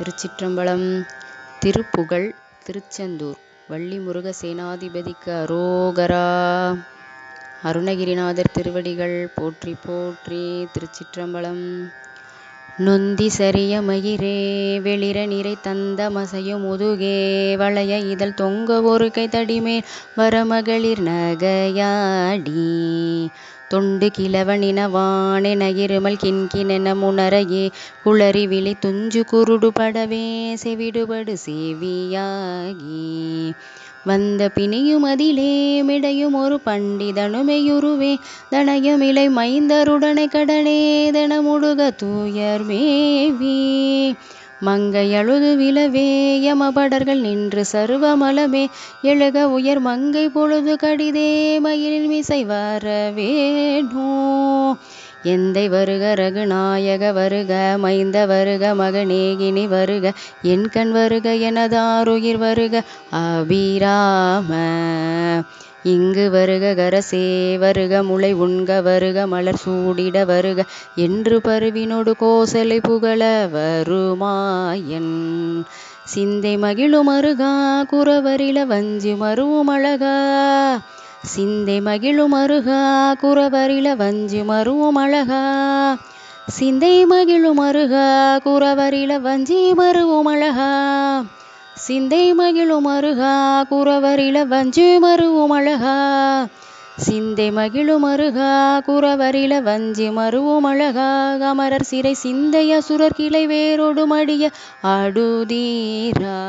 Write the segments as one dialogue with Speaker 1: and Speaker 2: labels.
Speaker 1: திருச்சிற்றம்பலம் திருப்புகழ் திருச்செந்தூர் வள்ளிமுருக சேனாதிபதிக்கு அரோகரா. அருணகிரிநாதர் திருவடிகள் போற்றி போற்றி திருச்சிற்றம்பலம். நொந்தி சரிய மயிரே வெளிர நிறை தந்த மசையும் முதுகே வளைய இதழ் தொங்க ஒரு கை தடிமே வரமகளிர் நகையாடி. தொண்டு கிழவனினவானென இருமல் கிண்கிணென முனரையே. குளறி விழி துஞ்சு குருடுபடவே செவிடுபடு சேவியாகி. வந்த பிணியுமதிலே மிடையும் ஒரு பண்டிதனுமெயுருவே தனயமிலை மைந்தருடனை கடனே தனமுடுக தூயர் மேவி. மங்கையழுது விழவே யமபடர்கள் நின்று சருவமலமே எழுக உயர் மங்கை பொழுது கடிதே மயில் மிசை வரவேணோ எந்தை வருக ரகுநாயக வருக மைந்த வருக மகனேகினி வருக என் கண் வருக எனதாருயிர் வருக அபிராம. இங்கு வருக கரசே வருக முளை உண்க வருக மலர் சூடிட வருக. என்று பருவினோடு கோசலை புகழ வருமாயன் சிந்தை மகிழும் அருகா குறவரில வஞ்சி மருவும் அழகா. சிந்தை மகிழும் அருகா குறவரில வஞ்சி மருவும் அழகா. சிந்தை மகிழும் அருகா குறவரில வஞ்சி மருவும் அழகா. சிந்தை மகிழும் அருகா குறவரில வஞ்சு மருவும் அழகா. சிந்தை மகிழும் அருகா குறவரில வஞ்சி மருவும் அழகா. அமரர் சிறை சிந்தைய சுரர் கிளை வேரோடு மடிய அடுதீரா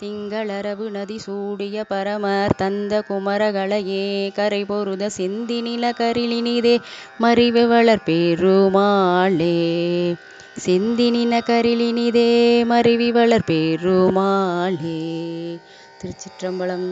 Speaker 1: திங்களரவு நதி சூடிய பரமர் தந்த குமரகளையே கரை பொருத செந்தி நிலக்கரிலினிதே மறிவு வளர் பெருமாளே. செந்தி கரிலினிதே மருவி வளர் பெருமாளே திருச்சிற்றம்பலம்.